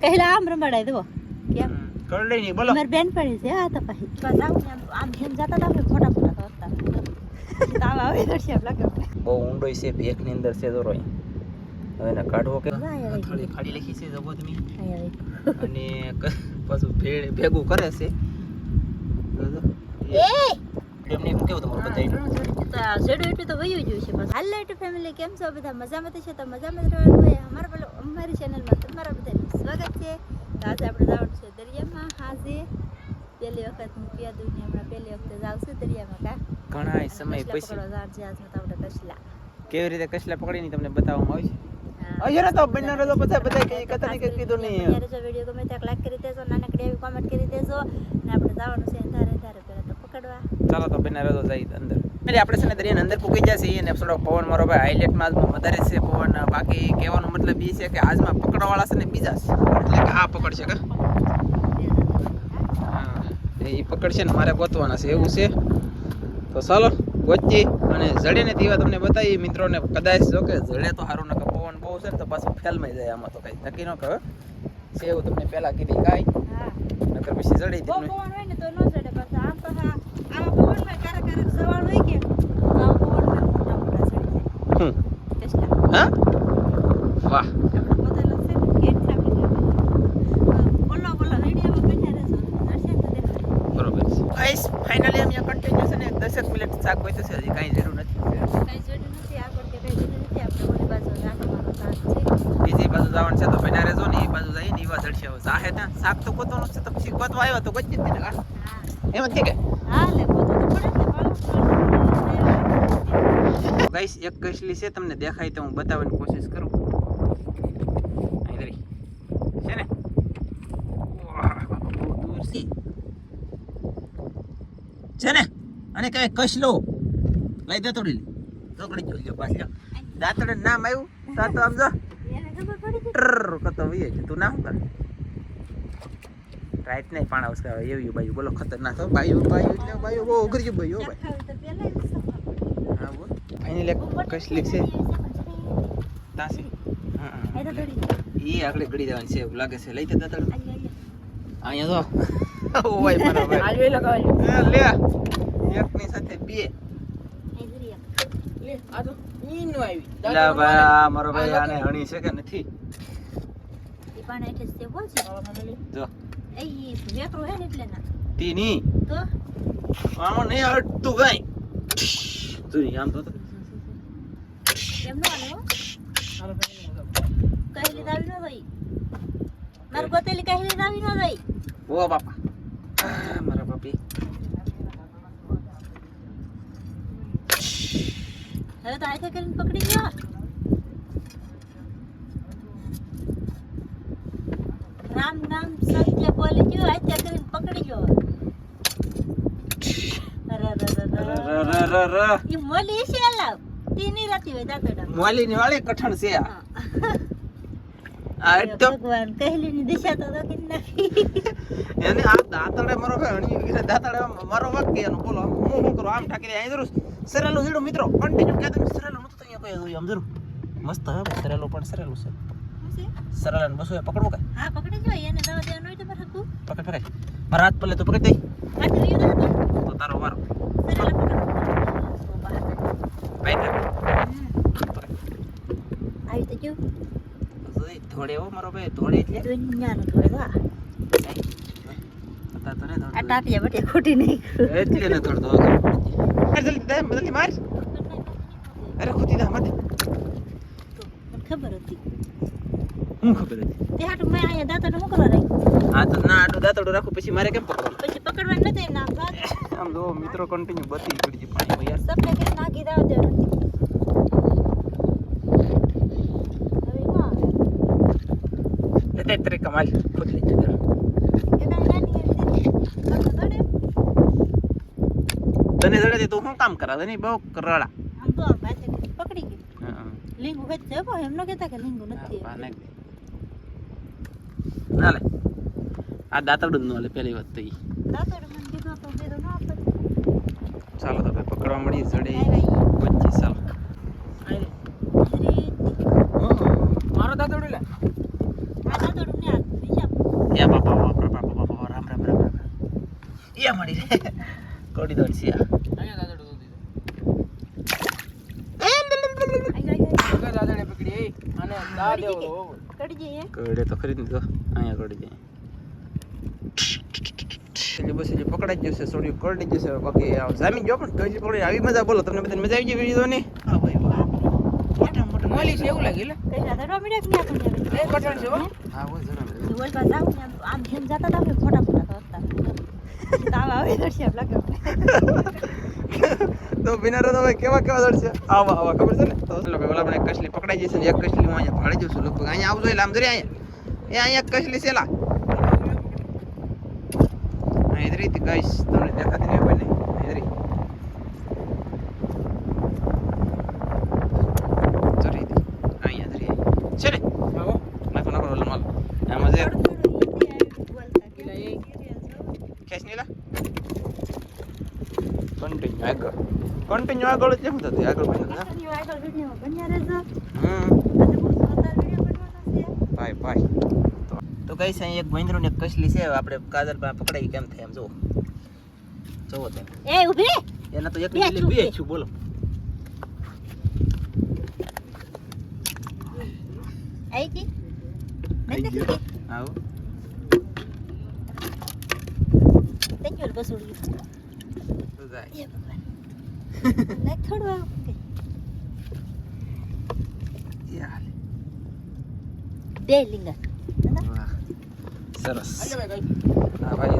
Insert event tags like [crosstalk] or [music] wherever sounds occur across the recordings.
કહેલા આમ રમાડાય દો કેમ. કરડે નહીં બોલો. મારી બેન પડી છે આ તો પછી ને આમ- આમ જેમ જતા હતા આપણે ફોટા ફોટા તો હતા તાવ આવે તો છે લાગે બહુ ઊંડો છે ભેખની અંદર છે દોરો અહીં. હવે ને કાઢવો કે? મજા આવી ગઈ. થોડી ખાડી લખી છે જવો તમે અને પાછું ભેળ ભેગું કરે છે. એ! હું કેવું તમારું બધાયનું? જેડું એટલું તો વયું ગયું છે હાલ લાઈટ ફેમિલી કેમ છો બધા? મજામાં છે? તો મજામાં રહેવાનું હોય? અમારા પેલો અમારી ચેનલમાં તમારા બધાનું સ્વાગત છે. તો આજે આપણે જવાનું છે દરિયામાં હાજે. પહેલી વખત હું પિયાદું ને હમણાં પહેલી વખતે જાઉં છું દરિયામાં કા? ઘણા સમય પછી. પકડવા જવાનું છે આજમાં તો આપણે કસલા કેવી રીતે કસલા પકડીને તમને બતાવવામાં આવી છે? અહીંયા તો બંને બધા કઈ કથા કીધું નહીં જો વીડિયો ગમે ત્યાં લાઈક કરી દેજો નાનકડી એવી કોમેન્ટ કરી દેજો. ને આપણે જવાનું છે ધારે પહેલા તો બેન ચાલો તો જઈ રજો અંદર. એટલે આપણે છે ને દરિયાની અંદર પૂકી જાય છે અને થોડો પવન મારો ભાઈ હાઇલાઇટમાં આજમાં વધારે છે પવન. બાકી કહેવાનો મતલબ એ છે કે આજમાં પકડવાવાળા છે ને બીજા છે એટલે કે આ પકડશે કા? એ પકડશે ને મારે ગોતવાના છે એવું છે. તો ચાલો ગોચી અને જડે ને તેવા તમને બતાવી મિત્રોને કદાચ જો કે જડે તો સારું નકર પવન બહુ છે ને તો પાછું ફેલમાઈ જાય આમાં તો કઈ. નક્કી ન કહે છે એવું તમને પહેલા કીધી કાંઈ. હા. નકર પછી જડી બહુ પોતાનો દસેક મિનિટ શાક હોય તો છે હજી કાંઈ જરૂર નથી. કઈ જોડું નથી આગળ કે કઈ જોડું નથી આપણે ઓલી બાજુ બીજી બાજુ જવાનું છે તો ભાઈ રહેજો ને એ બાજુ જઈએ ને એવા જડશે. હવે ત્યાં શાક તો ગોતવાનું છે તો ગોતવા આવ્યો તો કોઈ જ હા. એમ જ કે? ગાઈસ એક કસલી છે તમને દેખાય તો હું બતાવવાની કોશિશ કરું. છે ને? છે. ને? અને કઈ કસલો? લઈ દાતોડી ચોકડી જોઈ લો પાછી. દાતોડે નામ આવ્યું? તો આમ જો. કતો વહી તું નામ કરે? રાઈટ નહીં પાણા ઉસકા એવી બાયું. બોલો ખતરનાક હો. બાયું બાયું એટલે બાયું બહુ ઉઘરી ગયું બાયું ભાઈ. પડી હા બોલ. ફાઇનલ એક કશ છે? તાસી. હા એ આગળ ગળી જવાની છે એવું લાગે છે. લઈ જતા આલી અહીંયા તો [laughs] ઓ ભાઈ મારા ભાઈ. આલવે લગાવજો લે. એકની સાથે બે. આ તો ઈનું આવી. લા ભાઈ મારો. ભાઈ આને હણી છે કે નથી? પણ એટલે છે. છે જો. એ વેકરો હે ને એટલે ના. તી ની તો? આમાં નહીં અડતું કઈ તું આમ તો તો. કેમ નો આલે કહેલી દાવી નો થઈ માર ગોતેલી કહેલી દાવી નો થઈ ઓ બાપા. મારા બાપી. હવે તો આખે કરીને પકડી ગયો રામ નામ સત્ય બોલી ગયો આખે કરીને પકડી ગયો અરે અરે અરે ર, ર, ર, ર. ઈ મોલી છે લાવ તીની રાતી હોય દાતડા મોલીની વાળી કઠણ છે આ. આ એકદમ ભગવાન કહેલી ની દિશા તો તો નાખી. એને આ દાંતડે મારો ભાઈ હણી ગયો દાંતડે મારો વાક્ય એનો બોલો હું શું કરું? આમ ઠાકરી અહીં જરૂર સરેલું જીડું મિત્રો. કન્ટિન્યુ કહે તમે સરેલું નતું તો અહીંયા કોઈ આમ જરૂર મસ્ત હે ભાઈ સરેલું પણ સરેલું છે. સરેલા બસો એ પકડવું કે હા પકડી જો એને દવા દેવાનું હોય તો પકડ પકડ મારા હાથ પલે તો પકડ દઈ તો તારો વારો ધોળે હો મારો ભાઈ ધોળે એટલે થોડો વા ટાટિયા બટે ખોટી નહીં એટલે ને થોડો જલ્દી જલ્દી માર અરે ખુદી દા મત ખબર હતી હું ખબર હતી? તે હાટું મેં અહીંયા દાંતણ શું કરવા રાખ્યું? હા તો ના આટલું દાંતડું રાખું પછી મારે કેમ પકડવાનું? પછી પકડવાનું નથી ના બાદ આમ જો મિત્રો કન્ટિન્યુ બધી પડી ગઈ પાણીમાં યાર કરી નાખી દાવ તે તરે કમાલ ખુદ લઈ જતા તને જડે તું શું કામ કરા નહીં બહુ કરડા આમ તો પકડી ગઈ. હા લીંગુ હોય છે એમનો કેતા કે લીંગુ નથી હા દે ના લે આ દાંતડું જ ન લે પહેલી વાત તો ઈ દાંતણ મને કીધું તો દીધું ન આપત ચાલો તો ભાઈ પકડવા મળી જડે આવ્યા પચીસ સાલ ઈ મારો દાદોડું લે આ દાંતણ ને આ યા બાપા બાપા બાપા બાપા રામ રામ રામ રામ યા મળી રે કોડી દોડ સિયા અહીંયા દાદા દોધી આઈ, આઈ, આઈ. દાદાને પકડી અને દા પડી ગઈ દેવો કડી તો ખરીદ તો અહીંયા કડી જાય. એટલે બસ એટલે પકડાઈ જશે સોડિયું કરડી જશે હવે બાકી જામી ગયો પણ કઈ પકડી આવી મજા બોલો તમને બધાને મજા આવી ગઈ વીડિયો ને હા ભાઈ વાહ. મોટા મોટા મોલી છે એવું લાગે લે. કઈ મળ્યા કે ના પણ એ કઠણ છે હો. હા હો જરા ઓલ પાસે આવું આમ- આમ જેમ જતા હતા આમ મોટા મોટા તો હતા તાવ આવે દર્શી લાગે તો બિના તમે કેવા કેવા દળશે આવા આવા ખબર છે ને? તો લોકો ઓલા પણ એક કસલી પકડાઈ જશે ને એક કસલી હું અહીંયા ભાડી જશું છું લગભગ અહીંયા આવજો એટલે આમ જરી અહીંયા. એ અહીંયા કસલી છે લા અહીં ઇધરી થી ગાઈસ. તમને દેખાતી નહીં હોય ને ઇધરી જરી અહીંયા જરી છે ને આવો નાખો નાખો ઓલા માલ આમાં જે ખેંચ નહીં લા કન્ટિન્યુ આગળ. કન્ટિન્યુ આગળ જ કેમ થતું? આગળ હમ. ભાઈ ભાઈ. તો કઈ છે એક મહિન્દ્રો ને કસલી છે? આપણે કાદર પાસે પકડાઈ કેમ થાય એમ જો જોવો તો એ ઊભી એના તો એક બે એટલે છું, બે બે. છું બોલો. આઈ જી નથી દેખી આવો. Thank you, જાય. થોડું બે લીંગા. સરસ. ભાઈ કઈ હા ભાઈ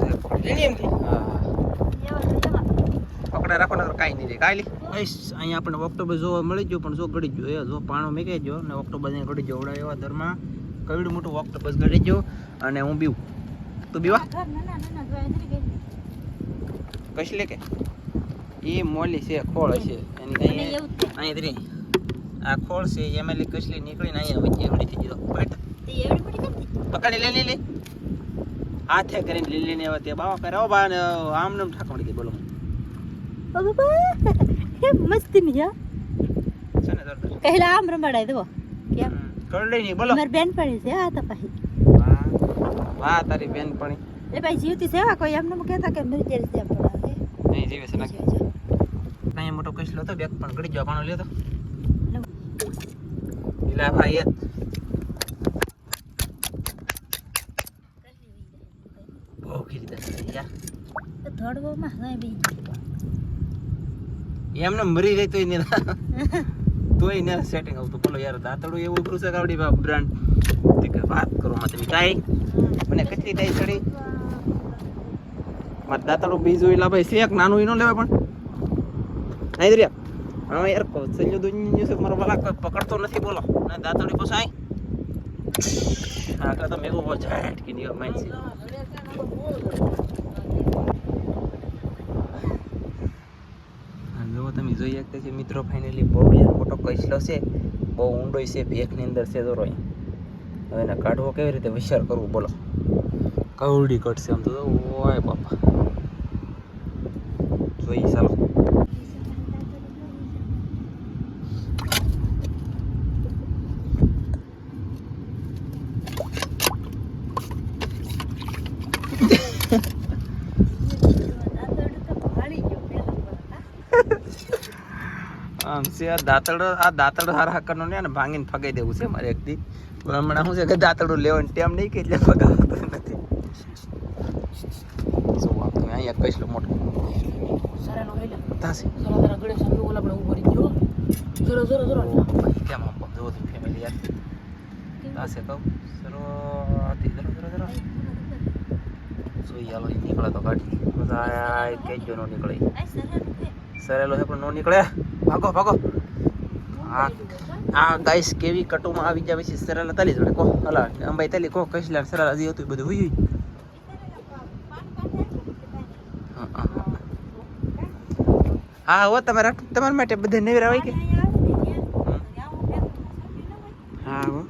પકડી રાખો નહીં રે કાંઈ લી અહીંયા આપણે ઓક્ટોબર જોવા મળી ગયો પણ જો ગળી ગયો એ જો પાણો મેકે ગયો ને ઓક્ટોબર અહીંયા ગળી ગયો. એવા ધરમાં કવડું મોટું ઓક્ટોબસ ગળી ગયો અને હું બીવું. તું બીવા? આ ઘર નાના નાના જોયા નથી ગઈ. કશ લે કે? એ મોલી છે ખોળ છે. એની અહીં ધરી આ ખોળ છે એમાં કશલી નીકળીને અહીંયા વચ્ચે એવડી થઈ ગયો બટ? પકડી લે લે લે હાથે કરીને લીલી ને હવે તે બાવા કરે. બા ને આમ નામ ઠાકડી બોલો. મસ્તી ની. છે કહેલા આમ રમાડાય દો કેમ? કરડી નહીં બોલો. મારી બેનપણી છે આ તો પાછી વાહ તારી બેનપણી. એટલે ભાઈ જીવતી સેવા કોઈ એમને કહેતા કે મરી જાય નહીં જીવે છે નાખી. અહીંયા મોટો કસલો હતો બેગ પણ ગળી ગયો પાણો લ્યો તો. લીલા ભાઈ. બહુ ખીરી યાર ધડવામાં એમને મરી જાય તોય ને. [laughs] તોય ને સેટિંગ આવતું. બોલો યાર દાંતડું એવું ઉભરું છે કાવડી બ્રાન્ડ. કે વાત કરો માં તમે કાઈ મને કેટલી ટાઈ ચડી? મારે દાંતડું બીજું એલા ભાઈ શેક નાનું ઈ નો લેવાય પણ. નહીં દરિયા. હા યાર કૌશલ્ય દુનિયા છે, મારો કોઈ પકડતો નથી, બોલો. ને પાસે આઈ. આગળ તો મેગો બહુ ઝાટ કે નિયર માઈન્ડ છે જો તમે, જોઈ શકતા છો મિત્રો ફાઇનલી બહુ યાર મોટો કૈસલો છે. બહુ ઊંડો છે, ભેખની અંદર છે દોરો હવે એને કાઢવો કેવી રીતે, વિચાર કરવું, બોલો. કવડી કટશે આમ તો. ઓય બાપા. જોઈ ચાલો આમ છે, આ દાંતડો આ દાંતડો હારા કરનો ને આને ભાંગીને ફગાઈ દેવું છે મારે એક દી. હમણાં શું છે કે દાંતડું લેવાનું ટેમ નહીં કે એટલે ફગાવતો નથી. આમ અહીંયા કઈશ લો મોટો. સરાનો સરા તારા ગળે સામે ઓલા આપણે ઊભો રહી ગયો. જરો જરો જરો. કેમ આમ આમ જોવો ફેમિલી યાર? કહું. સરો આથી જરો જરો જરો. સુઈ હાલો નીકળે તો કાઢી મજા આય કેજો નો નીકળે. સરેલો હે પણ નો નીકળે. ભાગો ભાગો. આ આ ગાઈસ કેવી કટુમાં આવી જાય પછી સરેલા તાલી જોડે કો. હલા અંબાઈ તાલી કો કઈશ સરેલા હજી હતું બધું હુઈ હા, હા, હા. હા હો તમારા તમારા માટે બધા નવી હોય કે? હા હો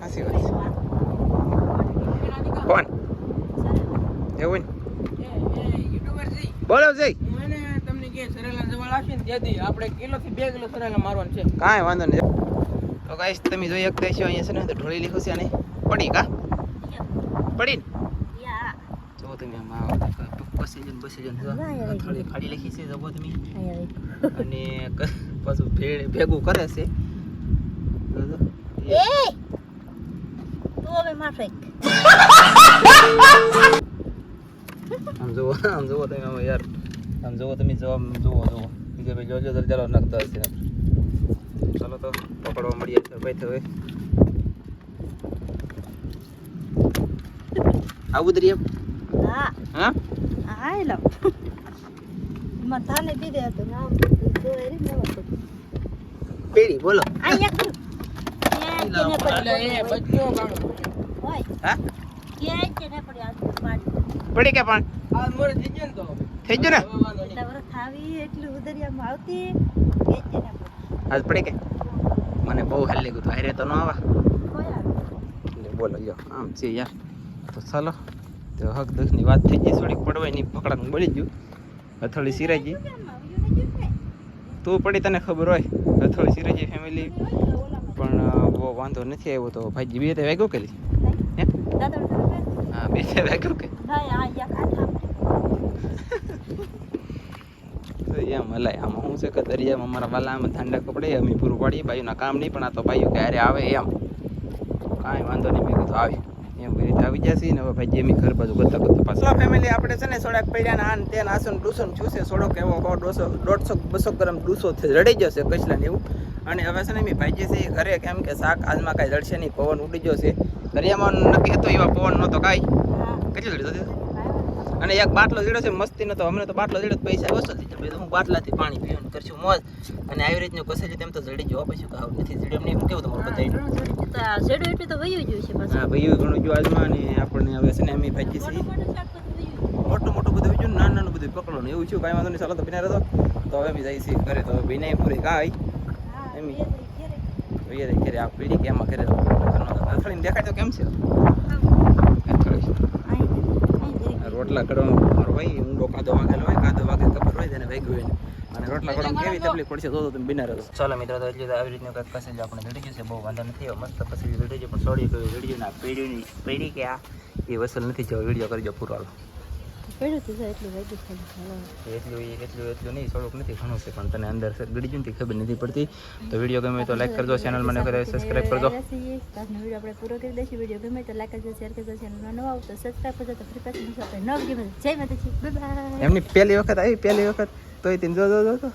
હાસી વાત. કોણ? એવું બોલો જઈ તમને કે સરેલા જવાળ ને ત્યાંથી આપણે કિલો થી બે કિલો સરેલા મારવાનું છે. કાંઈ વાંધો નહીં. તો ગાઈસ તમે જોઈ શકતા છો અહીંયા છે ને તો ઢોળી લીખું છે અને પડી કા? પડી ને? જો તમે આમ આવો બસી જન બસી જન જો. વાહ, યાર. થોડી ખાડી લખી છે જવો તમે. અને પાછું ભે- ભેગું કરે છે. આમ જુઓ આમ જુઓ તમે આમ યાર. આમ જુઓ તમે જો જુઓ જુઓ. બીજા ભાઈ જોજો તો ચાલો નાખતા હશે. ચાલો તો પકડવા મળીએ છે ભાઈ હવે. આવું દરિયા? હા. હા? હા એ લો મથાને દીધે હતું નામ તો એ રી નવો હતો પેઢી બોલો આ એક ને પડી બચ્ચો ગાણો હોય હા કે કે ને પડી આ પાડી પડી કે પણ થઈ ગયો ને ગયું ને ખાવી એટલું ઉદરિયામાં આવતી ને પડી આજ પડી કે મને બહુ હાલ હતું હારે તો ન આવા બોલો યો આમ છે યાર તો ચાલો તો હક દખની વાત થઈ ગઈ, થોડીક પડવાની પકડાનું બળી ગયું. હથોડી સિરાઈ ગઈ તું પડી તને ખબર હોય હથોડી સિરાઈ ગઈ ફેમિલી પણ બહુ વાંધો નથી આવ્યો તો ભાઈજી બે તે વાગ્યો કે હે? બે તે વાગ્યો કે એમ હલાય આમાં શું છે કે દરિયામાં અમારા વાલામાં ઠંડા કપડે, અમે પૂરું પાડીએ, બાયુના કામ નહીં, પણ આ તો બાયુ ક્યારે આવે એમ. કાંઈ વાંધો નહીં, મેં કીધું આવે. આવી જશે ને હવે ભાઈ જેમી ઘર બાજુ કરતા કરતા પાછા. ફેમિલી આપણે છે ને થોડાક પડ્યા આન તે આસન ડૂસન છૂસે થોડોક એવો બહુ દોઢસો દોઢસો બસો ગ્રામ ડૂસો રડી જશે કચલા ને એવું. અને હવે છે ને મેં ભાઈ છે ઘરે કેમ કે શાક આજમાં કાંઈ રડશે નહીં પવન ઉડી જશે દરિયામાં નક્કી હતો એવા પવન નહોતો કાંઈ. કેટલી રડી હતો? અને એક બાટલો જીડો છે મસ્તી નતો અમને તો બાટલો જીડો પૈસા ઓછો દીધો ભાઈ હું બાટલાથી પાણી પીવું કરશું મોજ. અને આવી રીતનું છે તેમ તો જડી જવા પછી કહું નથી જીડો નહીં હું કેવું તમારું બતાવી તો એટલે તો વયું ગયું છે હા ભાઈ ઘણું જો આજમાં અને આપણને હવે છે ને અમે ભાજી છે મોટું વયું. મોટું બધું બીજું નાનું નાનું બધું પકડો ને એવું છું. કાંઈ વાંધો નહીં ચાલો તો બિના રહેતો તો હવે અમે જઈએ છીએ ઘરે. તો બિના પૂરી કાંઈ એમ. ઘેરે. ઘરે. આ પીડી કે એમાં ઘરે? અથડીને દેખાય તો કેમ છે આમ. અથડી અહીં ઘેરે. અહીં ઘેરે. આ રોટલા કરવામાં મારો ભાઈ ઊંડો કાદો વાગેલો હોય કાદો વાગે ખબર હોય તેને વાગ્યું હોય અને રોટલા કરવામાં કેવી તકલીફ પડશે તો તમે બિના રહેતો ચાલો મિત્રો તો એટલે આવી રીતનું કંઈક કસે જ આપણે જડી જશે બહુ વાંધો નથી મસ્ત પછી જડી જાય પણ સોડી કઈ જડી ને પેઢીની પેઢી કે આ? એ વસલ નથી જો વીડિયો કરજો પૂરો હાલો. પડ્યું એટલું વાગ્યું. એટલું એટલું એટલું નહીં થોડુંક નથી ઘણું છે પણ તને અંદર ગળી ગયું ખબર નથી પડતી. તો વીડિયો ગમે તો લાઈક કરજો ચેનલ મને કરે સબસ્ક્રાઇબ કરજો. આજનો વીડિયો આપણે પૂરો કરી દઈશું. વીડિયો ગમે તો લાઈક કરજો શેર કરજો. ચેનલમાં નવા આવો તો સબસ્ક્રાઈબ કરજો. તો ફરી પાછું મળશું આપણે નવા વિડીયોમાં જય માતાજી. બાય બાય એમની પહેલી વખત આવી પહેલી વખત. તોય તેને જો જો.